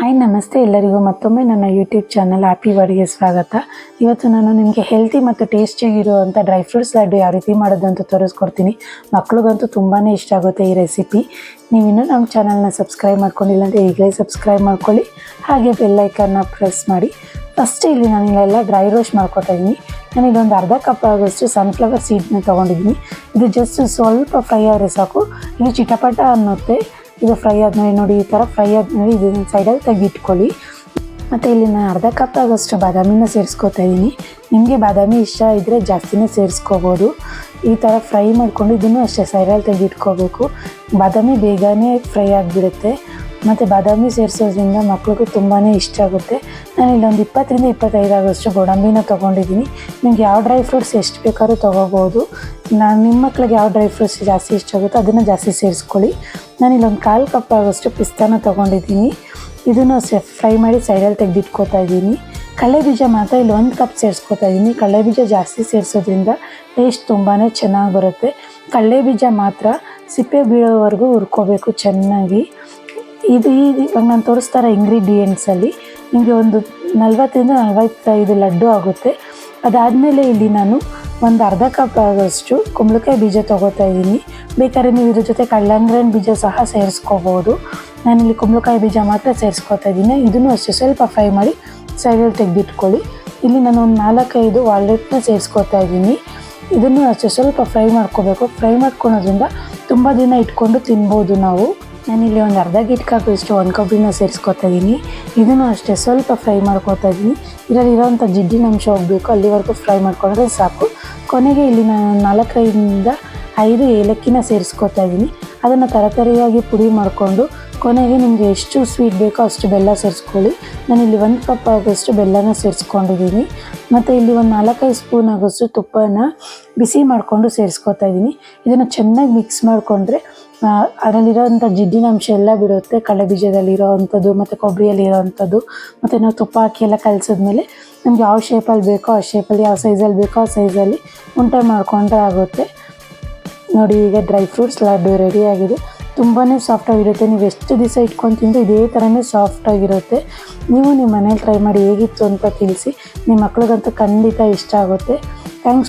Hi ನಮಸ್ತೆ ಎಲ್ಲರಿಗೂ. ಮತ್ತೊಮ್ಮೆ ನನ್ನ ಯೂಟ್ಯೂಬ್ ಚಾನಲ್ ಹ್ಯಾಪಿ ವರ್ಡ್ಗೆ ಸ್ವಾಗತ. ಇವತ್ತು ನಾನು ನಿಮಗೆ ಹೆಲ್ತಿ ಮತ್ತು ಟೇಸ್ಟಿಯಾಗಿರುವಂಥ ಡ್ರೈ ಫ್ರೂಟ್ಸ್ ಲಡ್ಡು ಯಾವ ರೀತಿ ಮಾಡೋದು ಅಂತ ತೋರಿಸ್ಕೊಡ್ತೀನಿ. ಮಕ್ಳಿಗಂತೂ ತುಂಬಾ ಇಷ್ಟ ಆಗುತ್ತೆ ಈ ರೆಸಿಪಿ ನೀವಿನ್ನೂ ನಮ್ಮ ಚಾನಲ್ನ ಸಬ್ಸ್ಕ್ರೈಬ್ ಮಾಡ್ಕೊಂಡಿಲ್ಲ ಅಂದರೆ ಈಗಲೇ ಸಬ್ಸ್ಕ್ರೈಬ್ ಮಾಡ್ಕೊಳ್ಳಿ. ಹಾಗೆ ಬೆಲ್ಲೈಕನ್ನ ಪ್ರೆಸ್ ಮಾಡಿ. ಫಸ್ಟ್ ಇಲ್ಲಿ ನಾನು ಇಲ್ಲೆಲ್ಲ ಡ್ರೈ ರೋಸ್ಟ್ ಮಾಡ್ಕೊತಾ ಇದ್ದೀನಿ. ಇದೊಂದು ಅರ್ಧ ಕಪ್ ಆಗೋಷ್ಟು ಸನ್ಫ್ಲವರ್ ಸೀಡ್ನ ತೊಗೊಂಡಿದ್ದೀನಿ. ಇದು ಜಸ್ಟ್ ಸ್ವಲ್ಪ ಫ್ರೈ ಆದರೆ ಸಾಕು. ಇದು ಚಿಟಪಟ ಅನ್ನುತ್ತೆ. ಇದು ಫ್ರೈ ಆದಮೇಲೆ ನೋಡಿ ಈ ಥರ ಫ್ರೈ ಆದಮೇಲೆ ಇದನ್ನ ಸೈಡಲ್ಲಿ ತೆಗಿಟ್ಕೊಳ್ಳಿ ಮತ್ತು ಇಲ್ಲಿ ನಾನು ಅರ್ಧ ಕಪ್ ಆಗೋಷ್ಟು ಬಾದಾಮಿನ ಸೇರಿಸ್ಕೋತಾ ಇದ್ದೀನಿ ನಿಮಗೆ ಬಾದಾಮಿ ಇಷ್ಟ ಇದ್ದರೆ ಜಾಸ್ತಿನೇ ಸೇರಿಸ್ಕೋಬೋದು. ಈ ಥರ ಫ್ರೈ ಮಾಡಿಕೊಂಡು ಇದನ್ನು ಅಷ್ಟೇ ಸೈಡಲ್ಲಿ ತೆಗೆದಿಟ್ಕೋಬೇಕು. ಬಾದಾಮಿ ಬೇಗನೆ ಫ್ರೈ ಆಗಿಬಿಡುತ್ತೆ. ಮತ್ತು ಬಾದಾಮಿ ಸೇರಿಸೋದ್ರಿಂದ ಮಕ್ಳಿಗೂ ತುಂಬಾ ಇಷ್ಟ ಆಗುತ್ತೆ. ನಾನು ಇಲ್ಲೊಂದು ಇಪ್ಪತ್ತರಿಂದ ಇಪ್ಪತ್ತೈದು ಆಗೋಷ್ಟು ಗೋಡಂಬಿನ ತೊಗೊಂಡಿದ್ದೀನಿ ನಿಮ್ಗೆ ಯಾವ ಡ್ರೈ ಫ್ರೂಟ್ಸ್ ಎಷ್ಟು ಬೇಕಾದ್ರೂ ತೊಗೋಬೋದು. ನಾನು ನಿಮ್ಮ ಮಕ್ಳಿಗೆ ಯಾವ ಡ್ರೈ ಫ್ರೂಟ್ಸ್ ಜಾಸ್ತಿ ಇಷ್ಟ ಆಗುತ್ತೋ ಅದನ್ನು ಜಾಸ್ತಿ ಸೇರಿಸ್ಕೊಳ್ಳಿ. ನಾನು ಇಲ್ಲೊಂದು ಕಾಲು ಕಪ್ ಆಗೋಷ್ಟು ಪಿಸ್ತಾನ ತೊಗೊಂಡಿದ್ದೀನಿ. ಇದನ್ನು ಅಷ್ಟೇ ಫ್ರೈ ಮಾಡಿ ಸೈಡಲ್ಲಿ ತೆಗೆದಿಟ್ಕೋತಾ ಇದ್ದೀನಿ. ಕಡಲೆ ಬೀಜ ಮಾತ್ರ ಇಲ್ಲಿ ಒಂದು ಕಪ್ ಸೇರಿಸ್ಕೊತಾ ಇದ್ದೀನಿ. ಕಡಲೆಬೀಜ ಜಾಸ್ತಿ ಸೇರಿಸೋದ್ರಿಂದ ಟೇಸ್ಟ್ ತುಂಬಾ ಚೆನ್ನಾಗಿ ಬರುತ್ತೆ. ಕಡಲೆ ಬೀಜ ಮಾತ್ರ ಸಿಪ್ಪೆ ಬೀಳೋವರೆಗೂ ಹುರ್ಕೋಬೇಕು ಚೆನ್ನಾಗಿ. ಇದು ಇವಾಗ ನಾನು ತೋರಿಸ್ತಾರೆ ಇಂಗ್ರೀಡಿಯೆಂಟ್ಸಲ್ಲಿ ನಿಮಗೆ ಒಂದು ನಲ್ವತ್ತರಿಂದ ನಲವತ್ತೈದು ಲಡ್ಡು ಆಗುತ್ತೆ. ಅದಾದಮೇಲೆ ಇಲ್ಲಿ ನಾನು ಒಂದು ಅರ್ಧ ಕಪ್ ಆದಷ್ಟು ಕುಂಬಳಕಾಯಿ ಬೀಜ ತೊಗೋತಾ ಇದ್ದೀನಿ ಬೇಕಾದ್ರೆ ನೀವು ಇದ್ರ ಜೊತೆ ಕಳ್ಳಂಗ್ರನ್ ಬೀಜ ಸಹ ಸೇರಿಸ್ಕೋಬೋದು. ನಾನಿಲ್ಲಿ ಕುಂಬಳಕಾಯಿ ಬೀಜ ಮಾತ್ರ ಸೇರಿಸ್ಕೋತಾ ಇದ್ದೀನಿ ಇದನ್ನು ಅಷ್ಟೇ ಸ್ವಲ್ಪ ಫ್ರೈ ಮಾಡಿ ಸೈಡಲ್ಲಿ ತೆಗೆದಿಟ್ಕೊಳ್ಳಿ. ಇಲ್ಲಿ ನಾನು ಒಂದು ನಾಲ್ಕೈದು ವಾಲ್ನಟ್ನ ಸೇರಿಸ್ಕೋತಾ ಇದ್ದೀನಿ ಇದನ್ನು ಅಷ್ಟೇ ಸ್ವಲ್ಪ ಫ್ರೈ ಮಾಡ್ಕೋಬೇಕು. ಫ್ರೈ ಮಾಡ್ಕೊಳೋದ್ರಿಂದ ತುಂಬ ದಿನ ಇಟ್ಕೊಂಡು ತಿನ್ಬೋದು ನಾವು. ನಾನಿಲ್ಲಿ ಒಂದು ಅರ್ಧ ಗಿಟ್ಕಾಗೋಷ್ಟು ಒಂದು ಕೊಬ್ಬರಿನ ಸೇರಿಸ್ಕೊತಾ ಇದ್ದೀನಿ ಇದನ್ನು ಅಷ್ಟೇ ಸ್ವಲ್ಪ ಫ್ರೈ ಮಾಡ್ಕೊತಾ ಇದ್ದೀನಿ ಇದರಲ್ಲಿ ಇರೋವಂಥ ಜಿಡ್ಡಿನ ಅಂಶ ಹೋಗಬೇಕು. ಅಲ್ಲಿವರೆಗೂ ಫ್ರೈ ಮಾಡ್ಕೊಂಡ್ರೆ ಸಾಕು. ಕೊನೆಗೆ ಇಲ್ಲಿ ನಾನು ನಾಲ್ಕೈದಿಂದ ಐದು ಏಲಕ್ಕಿನ ಸೇರಿಸ್ಕೊತಾ ಇದ್ದೀನಿ. ಅದನ್ನು ತರತರಿಯಾಗಿ ಪುಡಿ ಮಾಡಿಕೊಂಡು ಕೊನೆಗೆ ನಿಮಗೆ ಎಷ್ಟು ಸ್ವೀಟ್ ಬೇಕೋ ಅಷ್ಟು ಬೆಲ್ಲ ಸೇರಿಸ್ಕೊಳ್ಳಿ. ನಾನು ಇಲ್ಲಿ ಒಂದು ಕಪ್ ಆಗೋಷ್ಟು ಬೆಲ್ಲನ ಸೇರಿಸ್ಕೊಂಡಿದ್ದೀನಿ. ಮತ್ತು ಇಲ್ಲಿ ಒಂದು ನಾಲ್ಕೈದು ಸ್ಪೂನ್ ಆಗೋಷ್ಟು ತುಪ್ಪನ ಬಿಸಿ ಮಾಡಿಕೊಂಡು ಸೇರಿಸ್ಕೊತಾ ಇದ್ದೀನಿ. ಇದನ್ನು ಚೆನ್ನಾಗಿ ಮಿಕ್ಸ್ ಮಾಡಿಕೊಂಡ್ರೆ ಅದರಲ್ಲಿರೋವಂಥ ಜಿಡ್ಡಿನ ಅಂಶ ಎಲ್ಲ ಬಿಡುತ್ತೆ. ಕಡಲೆ ಬೀಜದಲ್ಲಿರೋ ಅಂಥದ್ದು, ಮತ್ತು ಕೊಬ್ಬರಿಯಲ್ಲಿರೋ ಅಂಥದ್ದು, ಮತ್ತು ನಾವು ತುಪ್ಪ ಹಾಕಿ ಎಲ್ಲ ಕಲಸಿದ್ಮೇಲೆ ನಮ್ಗೆ ಯಾವ ಶೇಪಲ್ಲಿ ಬೇಕೋ ಆ ಶೇಪಲ್ಲಿ ಯಾವ ಸೈಜಲ್ಲಿ ಬೇಕೋ ಆ ಸೈಜಲ್ಲಿ ಉಂಟೆ ಮಾಡಿಕೊಂಡ್ರೆ ಆಗುತ್ತೆ. ನೋಡಿ, ಈಗ ಡ್ರೈ ಫ್ರೂಟ್ಸ್ ಲಡ್ಡು ರೆಡಿಯಾಗಿದೆ ತುಂಬಾ ಸಾಫ್ಟಾಗಿರುತ್ತೆ ನೀವು ಎಷ್ಟು ದಿವಸ ಇಟ್ಕೊಂಡು ತಿಂದು ಇದೇ ಥರನೇ ಸಾಫ್ಟಾಗಿರುತ್ತೆ ನೀವು ನಿಮ್ಮ ಮನೇಲಿ ಟ್ರೈ ಮಾಡಿ ಹೇಗಿತ್ತು ಅಂತ ತಿಳಿಸಿ. ನಿಮ್ಮ ಮಕ್ಳಿಗಂತೂ ಖಂಡಿತ ಇಷ್ಟ ಆಗುತ್ತೆ. ಥ್ಯಾಂಕ್ಸ್